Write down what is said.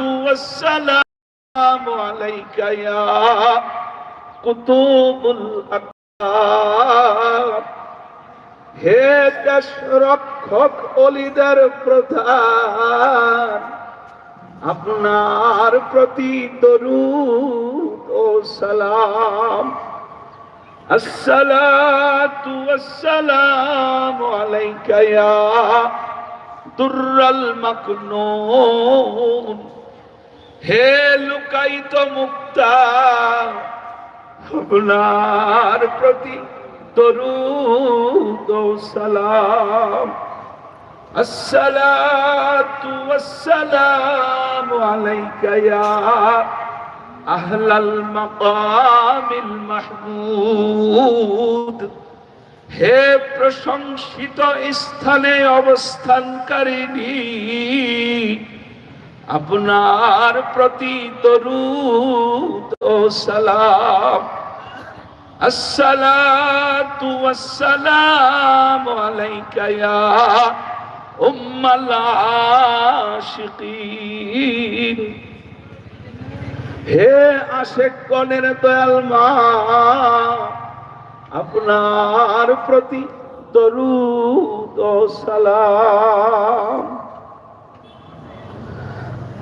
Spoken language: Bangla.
والسلام عليك يا قطوب الأقطار হে দেশ রক্ষক অলিদের প্রধান আপনার প্রতি দরুদ ও সালাম الصلاة والسلام عليك يا در المكنون হে লুকায়িত মুক্তা, আপনার প্রতি দরুদ সালাম। আসসালাতু ওয়াসসালামু আলাইকা ইয়া আহলাল মাকামিল মাহমুদ। হে প্রশংসিত স্থানে অবস্থানকারিণী আপনার প্রতি দরুদ ও সালাম। আসসালাতু ওয়াসসালামু আলাইকা ইয়া উম্মাল আশিকিন। হে আশেক কনের দয়াল মা, আপনার প্রতি দরুদ ও সালাম।